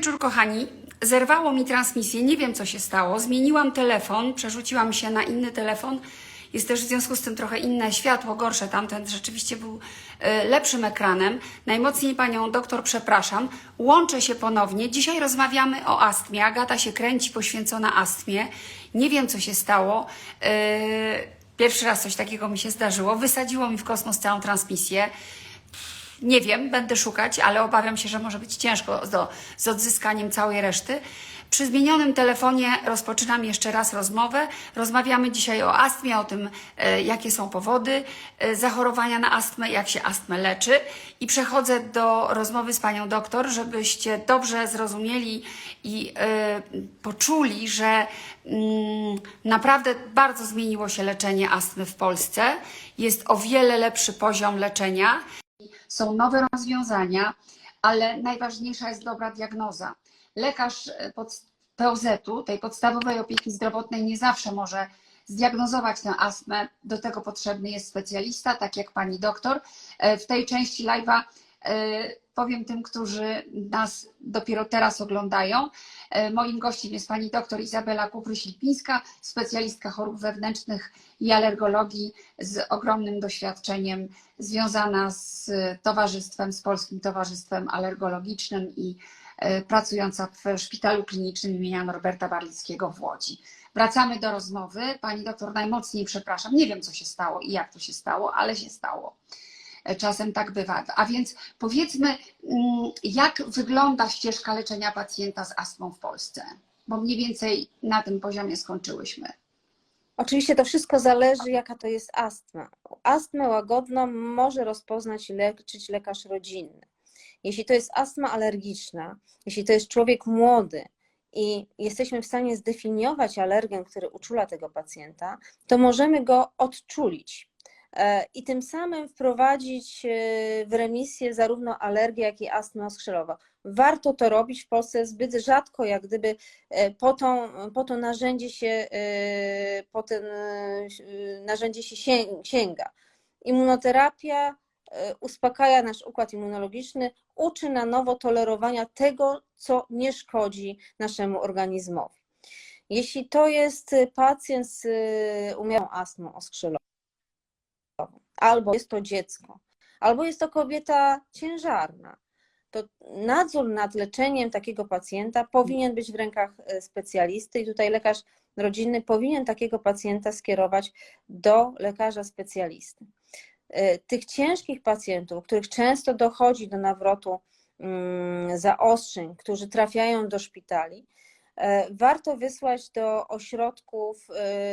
wieczór, kochani. Zerwało mi transmisję, nie wiem co się stało. Zmieniłam telefon, przerzuciłam się na inny telefon. Jest też w związku z tym trochę inne światło, gorsze. Tamten rzeczywiście był e, lepszym ekranem. Najmocniej panią doktor przepraszam. Łączę się ponownie. Dzisiaj rozmawiamy o astmie. Agata się kręci poświęcona astmie. Nie wiem co się stało. E, Pierwszy raz coś takiego mi się zdarzyło. Wysadziło mi w kosmos całą transmisję. Nie wiem, będę szukać, ale obawiam się, że może być ciężko z, z odzyskaniem całej reszty. Przy zmienionym telefonie rozpoczynam jeszcze raz rozmowę. Rozmawiamy dzisiaj o astmie, o tym, e, jakie są powody e, zachorowania na astmę, jak się astmę leczy. I przechodzę do rozmowy z panią doktor, żebyście dobrze zrozumieli i e, poczuli, że mm, naprawdę bardzo zmieniło się leczenie astmy w Polsce. Jest o wiele lepszy poziom leczenia są nowe rozwiązania, ale najważniejsza jest dobra diagnoza. Lekarz e, pod POZ-u, tej podstawowej opieki zdrowotnej, nie zawsze może zdiagnozować tę astmę. Do tego potrzebny jest specjalista, tak jak pani doktor. E, W tej części live'a e, powiem tym, którzy nas dopiero teraz oglądają. E, Moim gościem jest pani doktor Izabela Kupry-Ślipińska, specjalistka chorób wewnętrznych i alergologii z ogromnym doświadczeniem, związana z towarzystwem, z Polskim Towarzystwem Alergologicznym i e, pracująca w szpitalu klinicznym imienia Norberta Barlickiego w Łodzi. Wracamy do rozmowy. Pani doktor, najmocniej przepraszam. Nie wiem, co się stało i jak to się stało, ale się stało. E, Czasem tak bywa. A więc powiedzmy, mm, jak wygląda ścieżka leczenia pacjenta z astmą w Polsce? Bo mniej więcej na tym poziomie skończyłyśmy. Oczywiście to wszystko zależy, jaka to jest astma. Astmę łagodną może rozpoznać i leczyć lekarz rodzinny. Jeśli to jest astma alergiczna, jeśli to jest człowiek młody i jesteśmy w stanie zdefiniować alergen, który uczula tego pacjenta, to możemy go odczulić i tym samym wprowadzić e, w remisję zarówno alergię, jak i astmę oskrzelową. Warto to robić w Polsce zbyt rzadko, jak gdyby e, po, tą, po to narzędzie się, e, po ten e, narzędzie się się- sięga. Immunoterapia e, uspokaja nasz układ immunologiczny, uczy na nowo tolerowania tego, co nie szkodzi naszemu organizmowi. Jeśli to jest pacjent z e, umiarą astmą oskrzelową, albo jest to dziecko, albo jest to kobieta ciężarna, to nadzór nad leczeniem takiego pacjenta powinien być w rękach e, specjalisty i tutaj lekarz rodzinny powinien takiego pacjenta skierować do lekarza specjalisty. E, Tych ciężkich pacjentów, których często dochodzi do nawrotu mm, zaostrzeń, którzy trafiają do szpitali, e, warto wysłać do ośrodków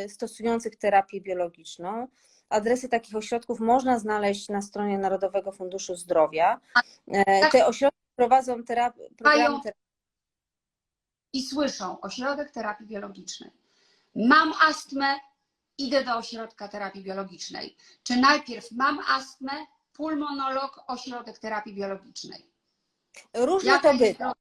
stosujących terapię biologiczną. Adresy takich ośrodków można znaleźć na stronie Narodowego Funduszu Zdrowia. E, Te ośrodki prowadzą terapię, programy I słyszą ośrodek terapii biologicznej. Mam astmę, idę do ośrodka terapii biologicznej. Czy najpierw mam astmę, pulmonolog, ośrodek terapii biologicznej? Różnie Jaka to bywa.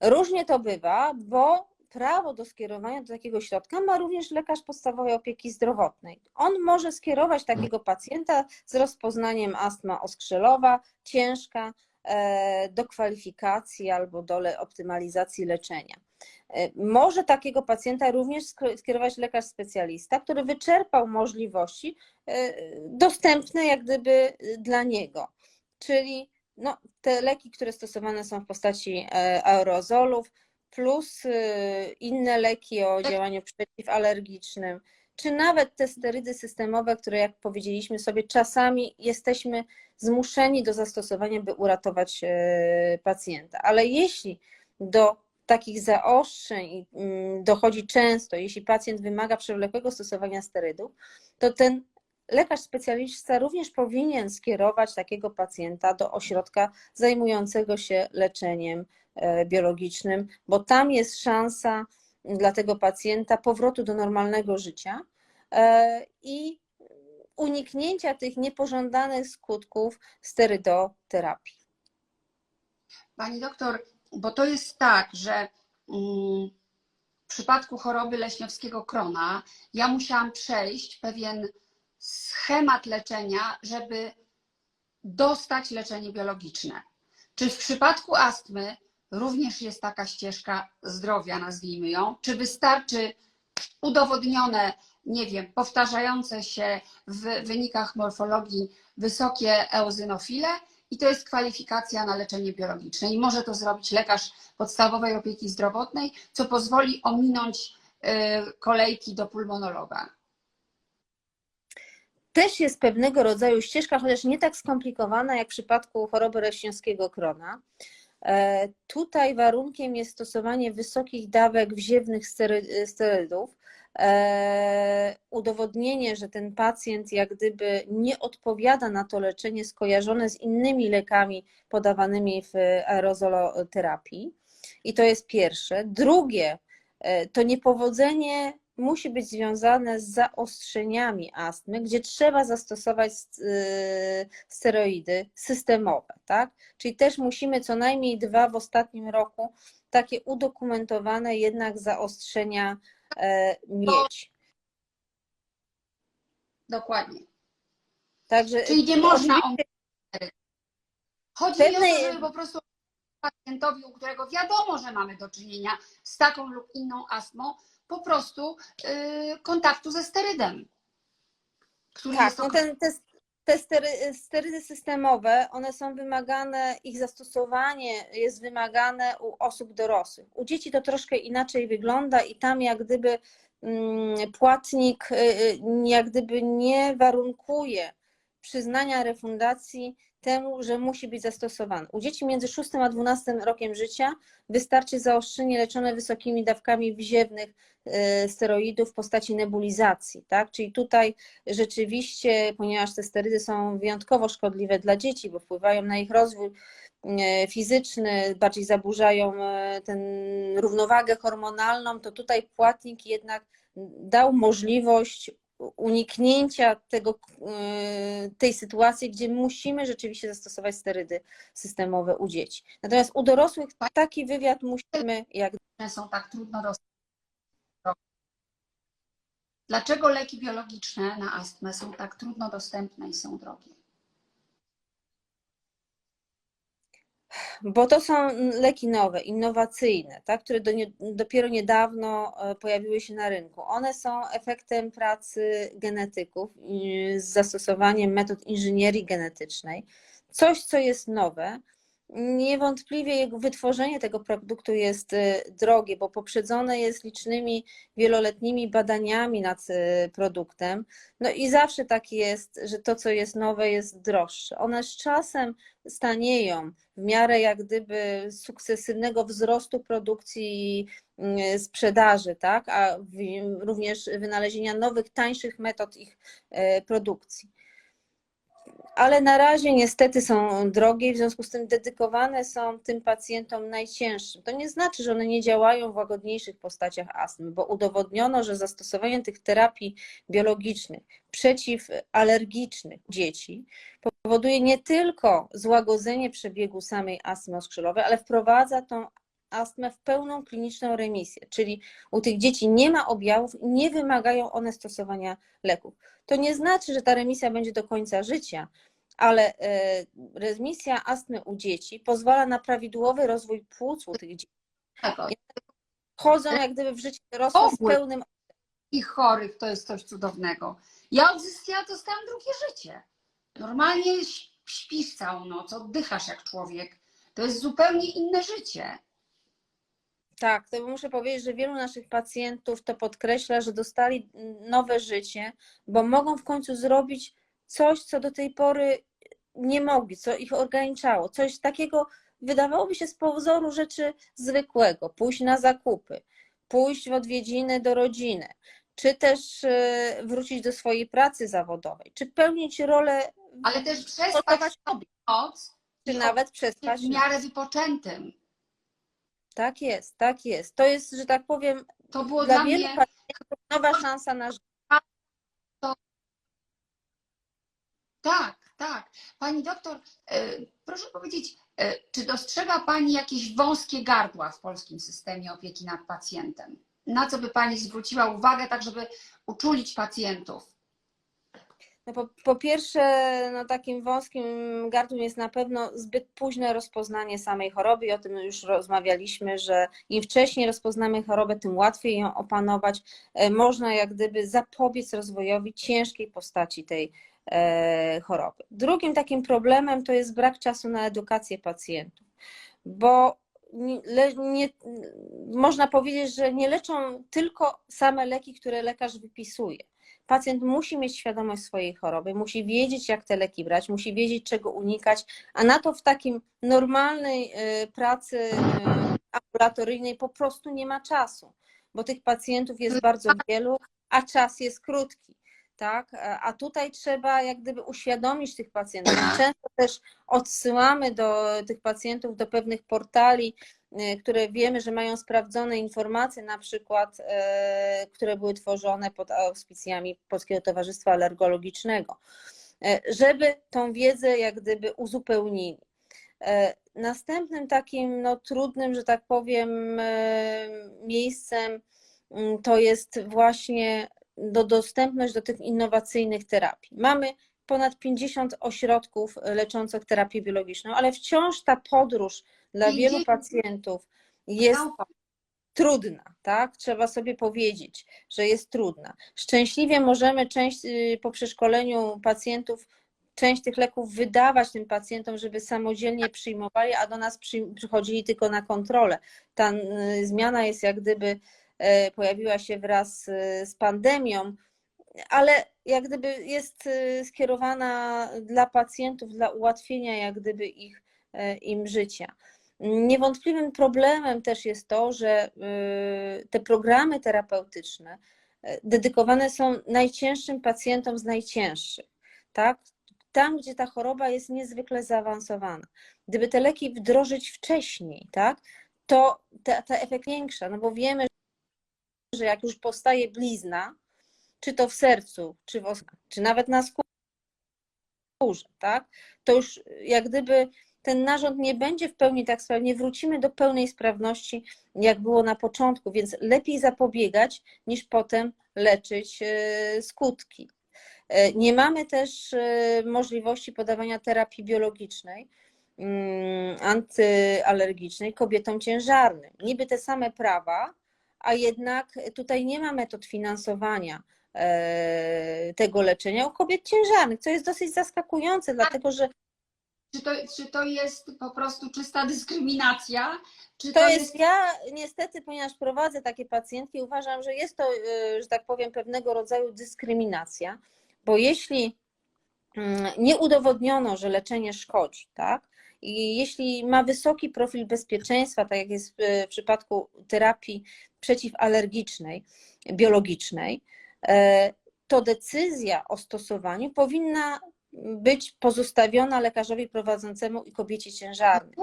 Różnie to bywa, bo prawo do skierowania do takiego środka ma również lekarz podstawowej opieki zdrowotnej. On może skierować takiego pacjenta z rozpoznaniem astma oskrzelowa, ciężka, e, do kwalifikacji albo do optymalizacji leczenia. E, Może takiego pacjenta również sk- skierować lekarz specjalista, który wyczerpał możliwości e, dostępne jak gdyby dla niego. Czyli no, te leki, które stosowane są w postaci aerozolów, plus e, inne leki o działaniu przeciwalergicznym, czy nawet te sterydy systemowe, które, jak powiedzieliśmy sobie, czasami jesteśmy zmuszeni do zastosowania, by uratować e, pacjenta. Ale jeśli do takich zaostrzeń mm, dochodzi często, jeśli pacjent wymaga przewlekłego stosowania sterydów, to ten lekarz specjalista również powinien skierować takiego pacjenta do ośrodka zajmującego się leczeniem biologicznym, bo tam jest szansa dla tego pacjenta powrotu do normalnego życia e, i uniknięcia tych niepożądanych skutków sterydoterapii. Pani doktor, bo to jest tak, że mm, w przypadku choroby leśniowskiego krona ja musiałam przejść pewien schemat leczenia, żeby dostać leczenie biologiczne. Czy w przypadku astmy również jest taka ścieżka zdrowia, nazwijmy ją. Czy wystarczy udowodnione, nie wiem, powtarzające się w wynikach morfologii wysokie eozynofile i to jest kwalifikacja na leczenie biologiczne. I może to zrobić lekarz podstawowej opieki zdrowotnej, co pozwoli ominąć y, kolejki do pulmonologa. Też jest pewnego rodzaju ścieżka, chociaż nie tak skomplikowana jak w przypadku choroby rośnińskiego krona. E, Tutaj warunkiem jest stosowanie wysokich dawek wziewnych stery- sterydów. E, Udowodnienie, że ten pacjent jak gdyby nie odpowiada na to leczenie skojarzone z innymi lekami podawanymi w aerozoloterapii. I to jest pierwsze. Drugie, e, to niepowodzenie musi być związane z zaostrzeniami astmy, gdzie trzeba zastosować y, steroidy systemowe, tak? Czyli też musimy co najmniej dwa w ostatnim roku takie udokumentowane jednak zaostrzenia e, mieć. Dokładnie. Także Czyli nie można Chodzi mi o Pewnej- to, żeby po prostu pacjentowi, u którego wiadomo, że mamy do czynienia z taką lub inną astmą, po prostu yy, kontaktu ze sterydem. Który Tak, jest no ten, te, te stery, sterydy systemowe, one są wymagane, ich zastosowanie jest wymagane u osób dorosłych. U dzieci to troszkę inaczej wygląda i tam jak gdyby mm, płatnik y, y, jak gdyby nie warunkuje przyznania refundacji temu, że musi być zastosowany. U dzieci między 6 a 12 rokiem życia wystarczy zaostrzenie leczone wysokimi dawkami wziewnych y, steroidów w postaci nebulizacji, tak? Czyli tutaj rzeczywiście, ponieważ te sterydy są wyjątkowo szkodliwe dla dzieci, bo wpływają na ich rozwój e, fizyczny, bardziej zaburzają e, ten równowagę hormonalną, to tutaj płatnik jednak dał możliwość uniknięcia tego, e, tej sytuacji, gdzie musimy rzeczywiście zastosować sterydy systemowe u dzieci. Natomiast u dorosłych taki wywiad musimy jak są tak trudno dostępne. Dlaczego leki biologiczne na astmę są tak trudno dostępne i są drogie? Bo to są leki nowe, innowacyjne, tak, które do nie, dopiero niedawno e, pojawiły się na rynku. One są efektem pracy genetyków i z zastosowaniem metod inżynierii genetycznej. Coś, co jest nowe. Niewątpliwie jego wytworzenie tego produktu jest e, drogie, bo poprzedzone jest licznymi wieloletnimi badaniami nad e, produktem. No i zawsze tak jest, że to, co jest nowe, jest droższe. One z czasem stanieją w miarę jak gdyby sukcesywnego wzrostu produkcji i mm, sprzedaży, tak? a również wynalezienia nowych, tańszych metod ich produkcji. Ale na razie niestety są drogie, w związku z tym dedykowane są tym pacjentom najcięższym. To nie znaczy, że one nie działają w łagodniejszych postaciach astmy, bo udowodniono, że zastosowanie tych terapii biologicznych przeciwalergicznych dzieci powoduje nie tylko złagodzenie przebiegu samej astmy oskrzelowej, ale wprowadza tą astmę w pełną kliniczną remisję, czyli u tych dzieci nie ma objawów i nie wymagają one stosowania leków. To nie znaczy, że ta remisja będzie do końca życia, ale e, remisja astmy u dzieci pozwala na prawidłowy rozwój płuc u tych dzieci. Tego. Wchodzą jak gdyby w życie dorosłe z pełnym I chorych to jest coś cudownego. Ja, odzysk- ja dostałam drugie życie. Normalnie śpisz całą noc, oddychasz jak człowiek. To jest zupełnie inne życie. Tak, to muszę powiedzieć, że wielu naszych pacjentów to podkreśla, że dostali nowe życie, bo mogą w końcu zrobić coś, co do tej pory nie mogli, co ich ograniczało. Coś takiego wydawałoby się z pozoru rzeczy zwykłego. Pójść na zakupy, pójść w odwiedziny do rodziny, czy też e, wrócić do swojej pracy zawodowej, czy pełnić rolę, Ale też przespać noc czy nawet przespać. w miarę wypoczętym. Tak jest, tak jest. To jest, że tak powiem, To było dla dla wielu mnie pacjentów nowa szansa na życie. Tak, tak. Pani doktor, e, proszę powiedzieć, e, czy dostrzega Pani jakieś wąskie gardła w polskim systemie opieki nad pacjentem? Na co by Pani zwróciła uwagę, tak żeby uczulić pacjentów? No po, po pierwsze, no takim wąskim gardłem jest na pewno zbyt późne rozpoznanie samej choroby i o tym już rozmawialiśmy, że im wcześniej rozpoznamy chorobę, tym łatwiej ją opanować. E, Można jak gdyby zapobiec rozwojowi ciężkiej postaci tej e, choroby. Drugim takim problemem to jest brak czasu na edukację pacjentów, bo nie, nie, można powiedzieć, że nie leczą tylko same leki, które lekarz wypisuje. Pacjent musi mieć świadomość swojej choroby, musi wiedzieć, jak te leki brać, musi wiedzieć, czego unikać, a na to w takim normalnej y, pracy y, ambulatoryjnej po prostu nie ma czasu, bo tych pacjentów jest bardzo wielu, a czas jest krótki. Tak? A tutaj trzeba jak gdyby uświadomić tych pacjentów. Często też odsyłamy do tych pacjentów do pewnych portali, które wiemy, że mają sprawdzone informacje, na przykład, y, które były tworzone pod auspicjami Polskiego Towarzystwa Alergologicznego, y, żeby tą wiedzę jak gdyby uzupełnili. Następnym takim no, trudnym, że tak powiem, miejscem mm, to jest właśnie do dostępność do tych innowacyjnych terapii. Mamy ponad 50 ośrodków leczących terapię biologiczną, ale wciąż ta podróż dla wielu pacjentów jest trudna, tak? Trzeba sobie powiedzieć, że jest trudna. Szczęśliwie możemy część po przeszkoleniu pacjentów część tych leków wydawać tym pacjentom, żeby samodzielnie przyjmowali, a do nas przychodzili tylko na kontrolę. Ta zmiana jest jak gdyby pojawiła się wraz z pandemią, ale jak gdyby jest skierowana dla pacjentów, dla ułatwienia jak gdyby ich, im życia. Niewątpliwym problemem też jest to, że te programy terapeutyczne dedykowane są najcięższym pacjentom z najcięższych, tak? Tam, gdzie ta choroba jest niezwykle zaawansowana. Gdyby te leki wdrożyć wcześniej, tak, to ta, ta efekt większa, no bo wiemy, że jak już powstaje blizna, czy to w sercu, czy, w, czy nawet na skórze, tak, to już jak gdyby ten narząd nie będzie w pełni tak sprawny, nie wrócimy do pełnej sprawności, jak było na początku, więc lepiej zapobiegać, niż potem leczyć skutki. Nie mamy też możliwości podawania terapii biologicznej, mm, antyalergicznej kobietom ciężarnym. Niby te same prawa, a jednak tutaj nie ma metod finansowania tego leczenia u kobiet ciężarnych, co jest dosyć zaskakujące, dlatego że czy to, czy to jest po prostu czysta dyskryminacja? Czy to, to jest, jest, ja niestety, ponieważ prowadzę takie pacjentki, uważam, że jest to, że tak powiem, pewnego rodzaju dyskryminacja, bo jeśli mm, nie udowodniono, że leczenie szkodzi, tak, i jeśli ma wysoki profil bezpieczeństwa, tak jak jest w przypadku terapii przeciwalergicznej, biologicznej, to decyzja o stosowaniu powinna być pozostawiona lekarzowi prowadzącemu i kobiecie ciężarnej.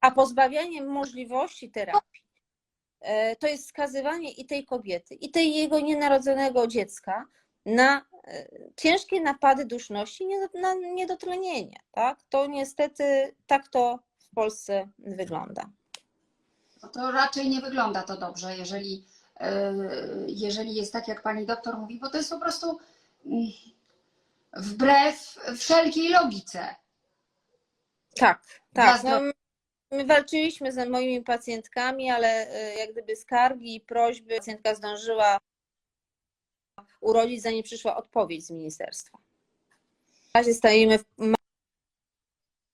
A pozbawianie możliwości terapii to jest skazywanie i tej kobiety, i tej jego nienarodzonego dziecka na ciężkie napady duszności, na niedotlenienie. Tak? To niestety tak to w Polsce wygląda. No to raczej nie wygląda to dobrze, jeżeli, jeżeli jest tak, jak pani doktor mówi, bo to jest po prostu wbrew wszelkiej logice. Tak, tak. No, my walczyliśmy z moimi pacjentkami, ale jak gdyby skargi i prośby pacjentka zdążyła urodzić, zanim przyszła odpowiedź z ministerstwa. W razie stajemy w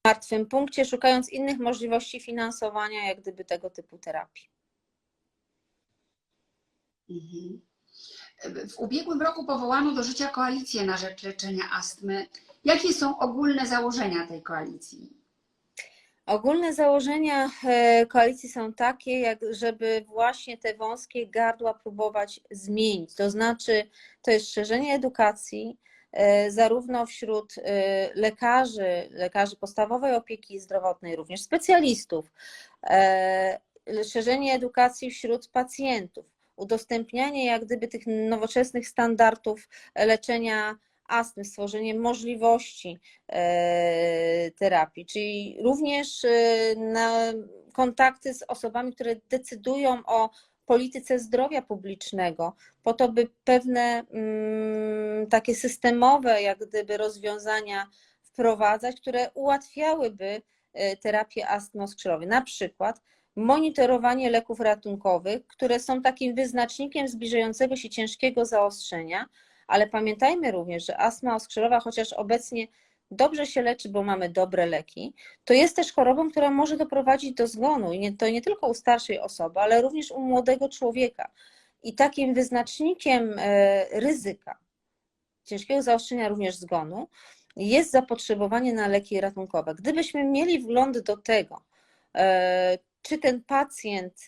martwym punkcie, szukając innych możliwości finansowania, jak gdyby tego typu terapii. Mhm. W ubiegłym roku powołano do życia koalicję na rzecz leczenia astmy. Jakie są ogólne założenia tej koalicji? Ogólne założenia koalicji są takie, jak żeby właśnie te wąskie gardła próbować zmienić. To znaczy, to jest szerzenie edukacji, zarówno wśród lekarzy, lekarzy podstawowej opieki zdrowotnej, również specjalistów, szerzenie edukacji wśród pacjentów, udostępnianie jak gdyby tych nowoczesnych standardów leczenia astmy, stworzenie możliwości terapii, czyli również na kontakty z osobami, które decydują o polityce zdrowia publicznego, po to, by pewne mm, takie systemowe, jak gdyby, rozwiązania wprowadzać, które ułatwiałyby e, terapię astmy. Na przykład monitorowanie leków ratunkowych, które są takim wyznacznikiem zbliżającego się ciężkiego zaostrzenia, ale pamiętajmy również, że astma oskrzelowa, chociaż obecnie dobrze się leczy, bo mamy dobre leki, to jest też chorobą, która może doprowadzić do zgonu. I nie, to nie tylko u starszej osoby, ale również u młodego człowieka. I takim wyznacznikiem e, ryzyka ciężkiego zaostrzenia, również zgonu, jest zapotrzebowanie na leki ratunkowe. Gdybyśmy mieli wgląd do tego, e, czy ten pacjent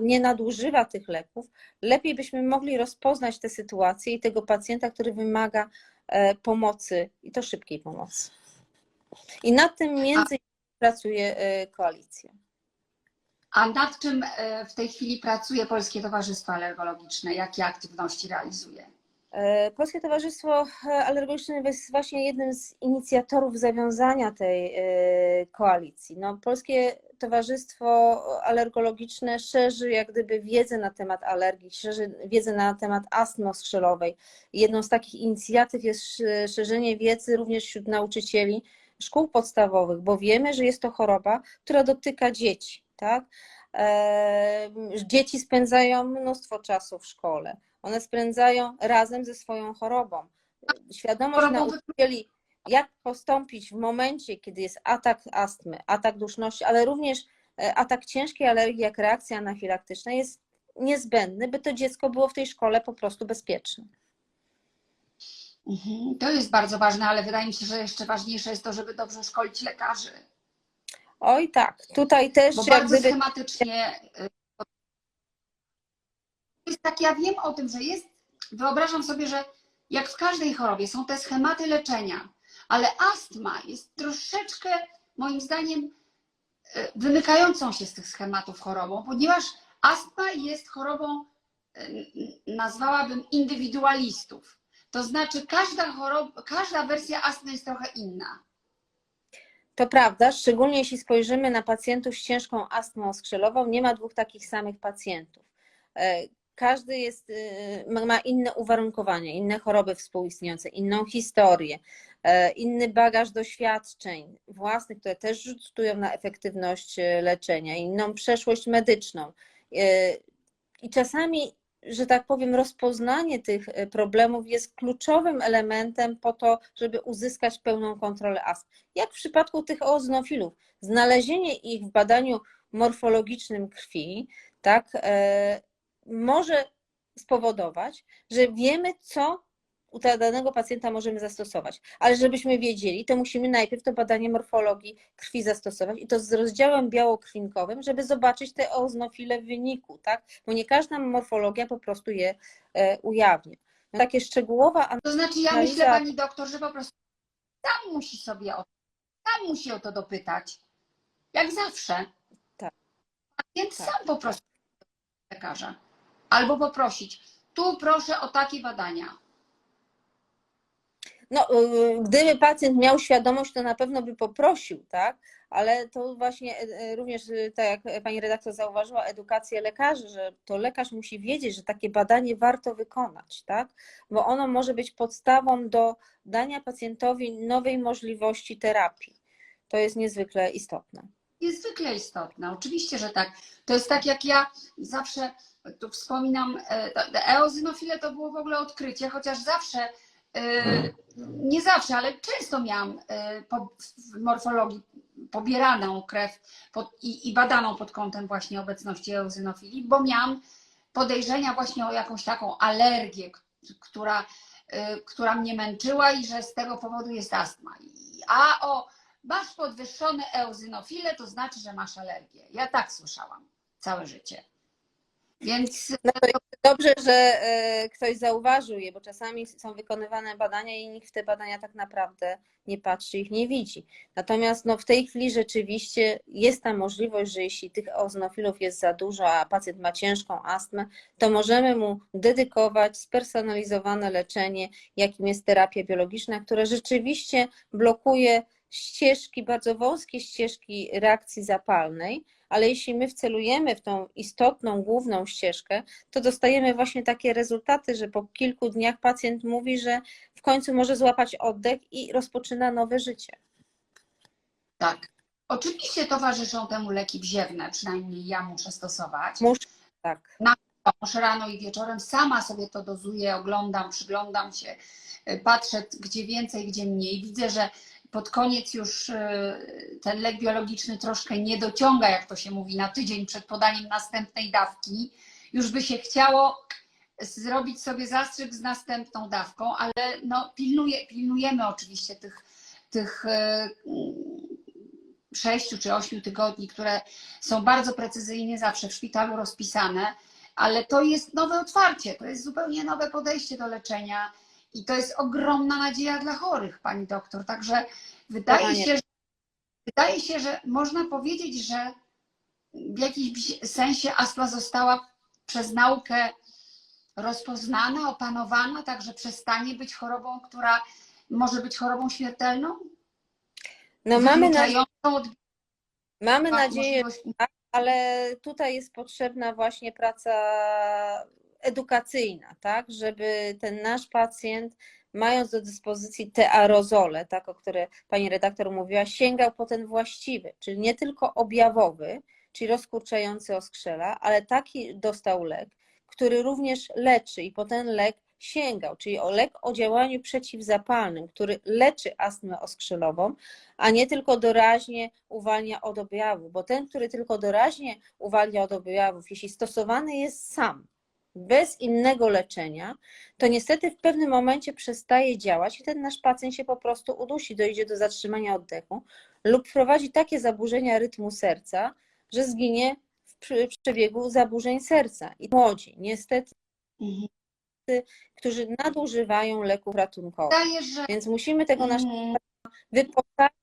nie nadużywa tych leków, lepiej byśmy mogli rozpoznać tę sytuację i tego pacjenta, który wymaga e, pomocy i to szybkiej pomocy. I nad tym między innymi pracuje e, koalicja. A nad czym e, w tej chwili pracuje Polskie Towarzystwo Alergologiczne? Jakie aktywności realizuje? E, Polskie Towarzystwo Alergologiczne jest właśnie jednym z inicjatorów zawiązania tej e, koalicji. No, Polskie Towarzystwo Alergologiczne szerzy jak gdyby wiedzę na temat alergii, szerzy wiedzę na temat astmy oskrzelowej. Jedną z takich inicjatyw jest sz- szerzenie wiedzy również wśród nauczycieli szkół podstawowych, bo wiemy, że jest to choroba, która dotyka dzieci, tak? E, Dzieci spędzają mnóstwo czasu w szkole. One spędzają razem ze swoją chorobą. Świadomość nauczycieli, jak postąpić w momencie, kiedy jest atak astmy, atak duszności, ale również e, atak ciężkiej alergii, jak reakcja anafilaktyczna, jest niezbędny, by to dziecko było w tej szkole po prostu bezpieczne. Mhm, To jest bardzo ważne, ale wydaje mi się, że jeszcze ważniejsze jest to, żeby dobrze szkolić lekarzy. Oj tak, tutaj też Bo bardzo gdyby schematycznie. Jest tak, ja wiem o tym, że jest. Wyobrażam sobie, że jak w każdej chorobie są te schematy leczenia, ale astma jest troszeczkę, moim zdaniem, y, wymykającą się z tych schematów chorobą, ponieważ astma jest chorobą, y, nazwałabym indywidualistów. To znaczy, każda, choroba, każda wersja astmy jest trochę inna. To prawda, szczególnie jeśli spojrzymy na pacjentów z ciężką astmą oskrzelową, nie ma dwóch takich samych pacjentów. Każdy jest, y, ma- inne uwarunkowania, inne choroby współistniejące, inną historię, e, inny bagaż doświadczeń własnych, które też rzutują na efektywność e, leczenia, inną przeszłość medyczną. E, I czasami, że tak powiem, rozpoznanie tych problemów jest kluczowym elementem po to, żeby uzyskać pełną kontrolę astmy jak w przypadku tych oznofilów, znalezienie ich w badaniu morfologicznym krwi, tak, może spowodować, że wiemy, co u danego pacjenta możemy zastosować. Ale żebyśmy wiedzieli, to musimy najpierw to badanie morfologii krwi zastosować i to z rozdziałem białokrwinkowym, żeby zobaczyć te oznofile w wyniku, tak? Bo nie każda morfologia po prostu je e, ujawnia. No, takie szczegółowa To znaczy, ja myślę, pani doktor, że po prostu sam musi sobie o sam musi o to dopytać. Jak zawsze. Tak. Więc Tak. sam po prostu lekarza. Albo poprosić. Tu proszę o takie badania. No, y, gdyby pacjent miał świadomość, to na pewno by poprosił, tak? Ale to właśnie y, y, również, tak jak pani redaktor zauważyła, edukację lekarzy, że to lekarz musi wiedzieć, że takie badanie warto wykonać, tak? Bo ono może być podstawą do dania pacjentowi nowej możliwości terapii. To jest niezwykle istotne. Niezwykle istotne. Oczywiście, że tak. To jest tak, jak ja zawsze tu wspominam, e, to- eozinofile to było w ogóle odkrycie, chociaż zawsze, e, nie zawsze, ale często miałam e, w morfologii pobieraną krew i, badaną pod kątem właśnie obecności eozinofili, bo miałam podejrzenia właśnie o jakąś taką alergię, która, która mnie męczyła i że z tego powodu jest astma. A o masz podwyższone eozinofile, to znaczy, że masz alergię. Ja tak słyszałam całe życie. Więc No dobrze, że e, ktoś zauważył je, bo czasami są wykonywane badania i nikt w te badania tak naprawdę nie patrzy, ich nie widzi. Natomiast no, w tej chwili rzeczywiście jest ta możliwość, że jeśli tych oznofilów jest za dużo, a pacjent ma ciężką astmę, to możemy mu dedykować spersonalizowane leczenie, jakim jest terapia biologiczna, która rzeczywiście blokuje ścieżki, bardzo wąskie ścieżki reakcji zapalnej, ale jeśli my wcelujemy w tą istotną, główną ścieżkę, to dostajemy właśnie takie rezultaty, że po kilku dniach pacjent mówi, że w końcu może złapać oddech i rozpoczyna nowe życie. Tak. Oczywiście towarzyszą temu leki wziewne, przynajmniej ja muszę stosować. Muszę, tak. Muszę rano i wieczorem sama sobie to dozuję, oglądam, przyglądam się, y, patrzę gdzie więcej, gdzie mniej. Widzę, że pod koniec już y, ten lek biologiczny troszkę nie dociąga, jak to się mówi, na tydzień przed podaniem następnej dawki. Już by się chciało zrobić sobie zastrzyk z następną dawką, ale no, pilnuje, pilnujemy oczywiście tych, tych y, sześciu czy ośmiu tygodni, które są bardzo precyzyjnie zawsze w szpitalu rozpisane, ale to jest nowe otwarcie, to jest zupełnie nowe podejście do leczenia i to jest ogromna nadzieja dla chorych, pani doktor. Także wydaje się, że, wydaje się, że można powiedzieć, że w jakimś sensie astma została przez naukę rozpoznana, opanowana, także przestanie być chorobą, która może być chorobą śmiertelną? No mamy, na, Wykluczającą od mamy nadzieję, ale tutaj jest potrzebna właśnie praca edukacyjna, tak, żeby ten nasz pacjent, mając do dyspozycji te aerozole, tak, o które pani redaktor mówiła, sięgał po ten właściwy, czyli nie tylko objawowy, czyli rozkurczający oskrzela, ale taki dostał lek, który również leczy i po ten lek sięgał, czyli o lek o działaniu przeciwzapalnym, który leczy astmę oskrzelową, a nie tylko doraźnie uwalnia od objawów, bo ten, który tylko doraźnie uwalnia od objawów, jeśli stosowany jest sam, bez innego leczenia, to niestety w pewnym momencie przestaje działać i ten nasz pacjent się po prostu udusi, dojdzie do zatrzymania oddechu lub wprowadzi takie zaburzenia rytmu serca, że zginie w przebiegu zaburzeń serca. I młodzi, niestety, Mhm. którzy nadużywają leków ratunkowych. Że Więc musimy tego naszego Mhm. wyposażyć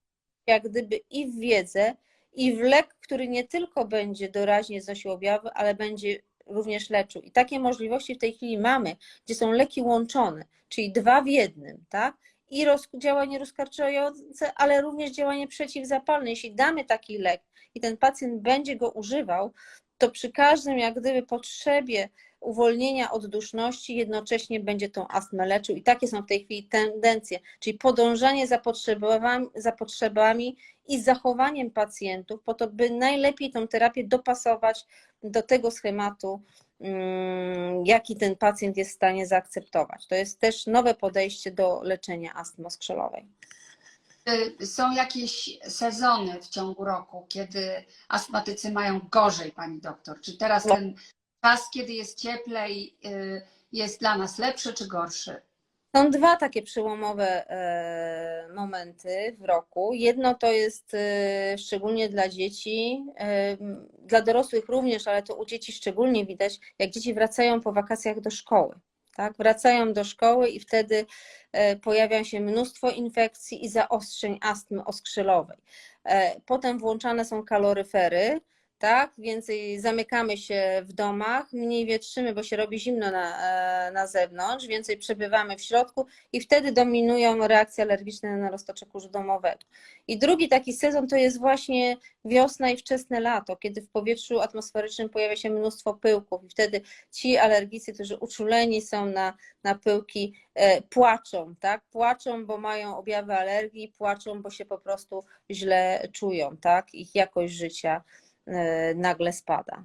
jak gdyby i w wiedzę, i w lek, który nie tylko będzie doraźnie znosił objawy, ale będzie również leczył. I takie możliwości w tej chwili mamy, gdzie są leki łączone, czyli dwa w jednym, tak? I roz, działanie rozkarczające, ale również działanie przeciwzapalne. Jeśli damy taki lek i ten pacjent będzie go używał, to przy każdym jak gdyby potrzebie uwolnienia od duszności jednocześnie będzie tą astmę leczył. I takie są w tej chwili tendencje, czyli podążanie za potrzebami, za potrzebami i zachowaniem pacjentów, po to, by najlepiej tą terapię dopasować do tego schematu, mm, jaki ten pacjent jest w stanie zaakceptować. To jest też nowe podejście do leczenia astmy oskrzelowej. y, są jakieś sezony w ciągu roku, kiedy astmatycy mają gorzej, pani doktor? Czy teraz No. ten czas, kiedy jest cieplej, y, jest dla nas lepszy czy gorszy? Są dwa takie przełomowe e, momenty w roku. Jedno to jest e, szczególnie dla dzieci, e, dla dorosłych również, ale to u dzieci szczególnie widać, jak dzieci wracają po wakacjach do szkoły. Tak? Wracają do szkoły i wtedy pojawia się mnóstwo infekcji i zaostrzeń astmy oskrzelowej. Potem włączane są kaloryfery, tak? Więcej zamykamy się w domach, mniej wietrzymy, bo się robi zimno na, e, na zewnątrz, więcej przebywamy w środku i wtedy dominują reakcje alergiczne na roztocze kurzu domowego. I drugi taki sezon to jest właśnie wiosna i wczesne lato, kiedy w powietrzu atmosferycznym pojawia się mnóstwo pyłków i wtedy ci alergicy, którzy uczuleni są na, na pyłki, e, płaczą, tak? Płaczą, bo mają objawy alergii, płaczą, bo się po prostu źle czują, tak? Ich jakość życia nagle spada.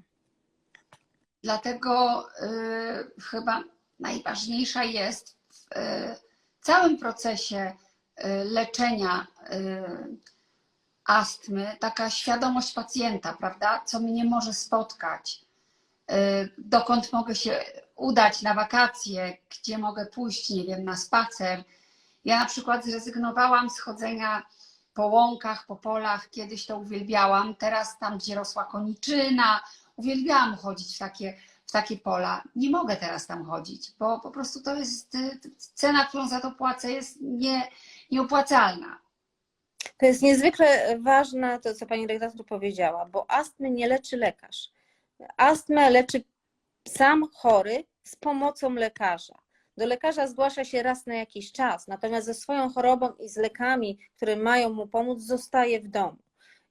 Dlatego y, chyba najważniejsza jest w y, całym procesie y, leczenia y, astmy taka świadomość pacjenta, prawda? Co mnie może spotkać, y, dokąd mogę się udać na wakacje, gdzie mogę pójść, nie wiem, na spacer. Ja na przykład zrezygnowałam z chodzenia po łąkach, po polach. Kiedyś to uwielbiałam. Teraz tam, gdzie rosła koniczyna, uwielbiałam chodzić w takie, w takie pola. Nie mogę teraz tam chodzić, bo po prostu to jest y, cena, którą za to płacę, jest nie, nieopłacalna. To jest niezwykle ważne, to co pani redaktor powiedziała, bo astmy nie leczy lekarz. Astmę leczy sam chory z pomocą lekarza. Do lekarza zgłasza się raz na jakiś czas, natomiast ze swoją chorobą i z lekami, które mają mu pomóc, zostaje w domu.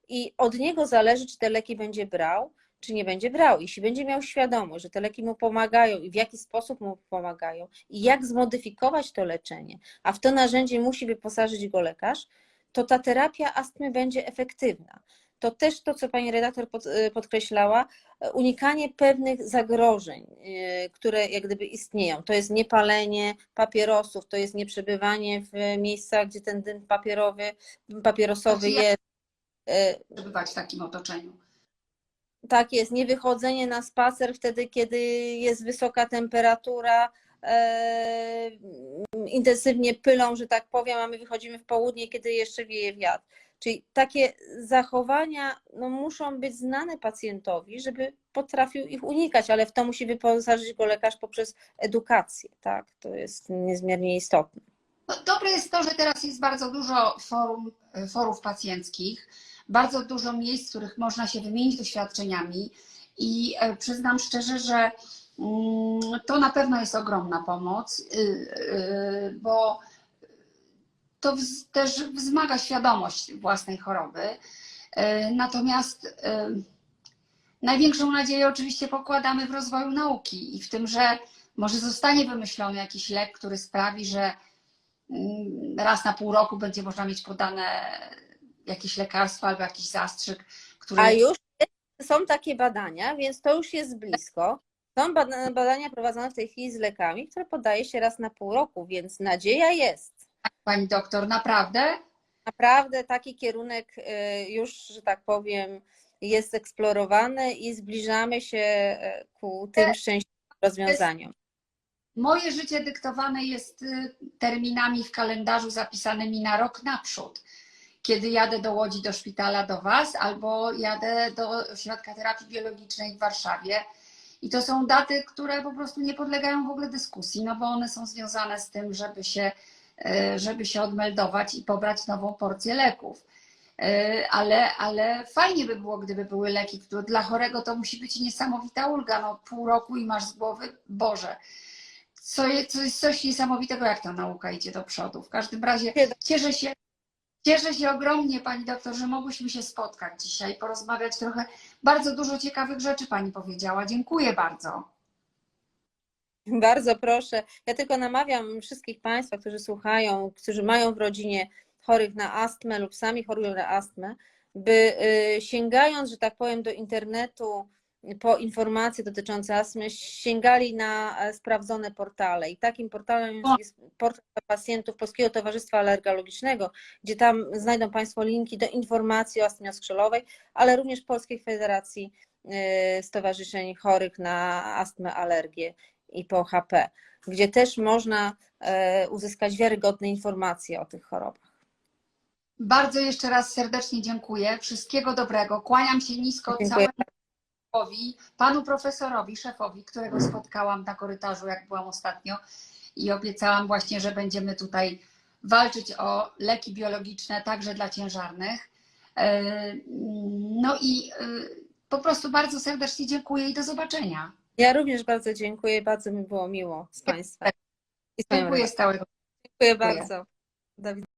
i od niego zależy, czy te leki będzie brał, czy nie będzie brał. Jeśli będzie miał świadomość, że te leki mu pomagają i w jaki sposób mu pomagają i jak zmodyfikować to leczenie, a w to narzędzie musi wyposażyć go lekarz, to ta terapia astmy będzie efektywna. To też to, co pani redaktor pod, y, podkreślała, y, unikanie pewnych zagrożeń, y, które jak gdyby istnieją. To jest niepalenie papierosów, to jest nieprzebywanie w miejscach, gdzie ten dym papierowy, papierosowy ja- jest. y, przebywać w takim otoczeniu. tak jest, nie wychodzenie na spacer wtedy, kiedy jest wysoka temperatura, e, intensywnie pylą, że tak powiem, a my wychodzimy w południe, kiedy jeszcze wieje wiatr. Czyli takie zachowania no, muszą być znane pacjentowi, żeby potrafił ich unikać, ale w to musi wyposażyć go lekarz poprzez edukację, tak? To jest niezmiernie istotne. No, dobre jest to, że teraz jest bardzo dużo forum, forów pacjenckich, bardzo dużo miejsc, w których można się wymienić doświadczeniami i e, przyznam szczerze, że mm, to na pewno jest ogromna pomoc, y, y, bo to wz- też wzmaga świadomość własnej choroby. E, Natomiast e, największą nadzieję oczywiście pokładamy w rozwoju nauki i w tym, że może zostanie wymyślony jakiś lek, który sprawi, że mm, raz na pół roku będzie można mieć podane jakieś lekarstwo albo jakiś zastrzyk, który A już są takie badania, więc to już jest blisko. Są bada- badania prowadzone w tej chwili z lekami, które podaje się raz na pół roku, więc nadzieja jest. Pani doktor naprawdę Naprawdę taki kierunek y, już, że tak powiem, jest eksplorowany i zbliżamy się y, ku tym szczęśliwym rozwiązaniom. Moje życie dyktowane jest y, terminami w kalendarzu zapisanymi na rok naprzód. Kiedy jadę do Łodzi, do szpitala, do Was, albo jadę do ośrodka terapii biologicznej w Warszawie. I to są daty, które po prostu nie podlegają w ogóle dyskusji, no bo one są związane z tym, żeby się, żeby się odmeldować i pobrać nową porcję leków. Y, Ale, ale fajnie by było, gdyby były leki, które dla chorego to musi być niesamowita ulga. No, pół roku i masz z głowy, Boże, co jest, co jest coś niesamowitego, jak ta nauka idzie do przodu. W każdym razie cieszę się, cieszę się ogromnie, Pani doktor, że mogłyśmy się spotkać dzisiaj, porozmawiać trochę. Bardzo dużo ciekawych rzeczy Pani powiedziała. Dziękuję bardzo. Bardzo proszę. Ja tylko namawiam wszystkich Państwa, którzy słuchają, którzy mają w rodzinie chorych na astmę lub sami chorują na astmę, by y, sięgając, że tak powiem, do internetu po informacje dotyczące astmy, sięgali na e, sprawdzone portale. I takim portalem jest portal pacjentów Polskiego Towarzystwa Alergologicznego, gdzie tam znajdą Państwo linki do informacji o astmie oskrzelowej, ale również Polskiej Federacji y, Stowarzyszeń Chorych na Astmę, Alergię i po HP, gdzie też można e, uzyskać wiarygodne informacje o tych chorobach. Bardzo jeszcze raz serdecznie dziękuję. Wszystkiego dobrego. Kłaniam się nisko Dziękuję. całemu panu profesorowi, szefowi, którego spotkałam na korytarzu, jak byłam ostatnio i obiecałam właśnie, że będziemy tutaj walczyć o leki biologiczne także dla ciężarnych. E, No i e, po prostu bardzo serdecznie dziękuję i do zobaczenia. Ja również bardzo dziękuję, bardzo mi było miło z Państwem. I z panią Dziękuję z całego Dziękuję Dziękuję. bardzo. Do widzenia.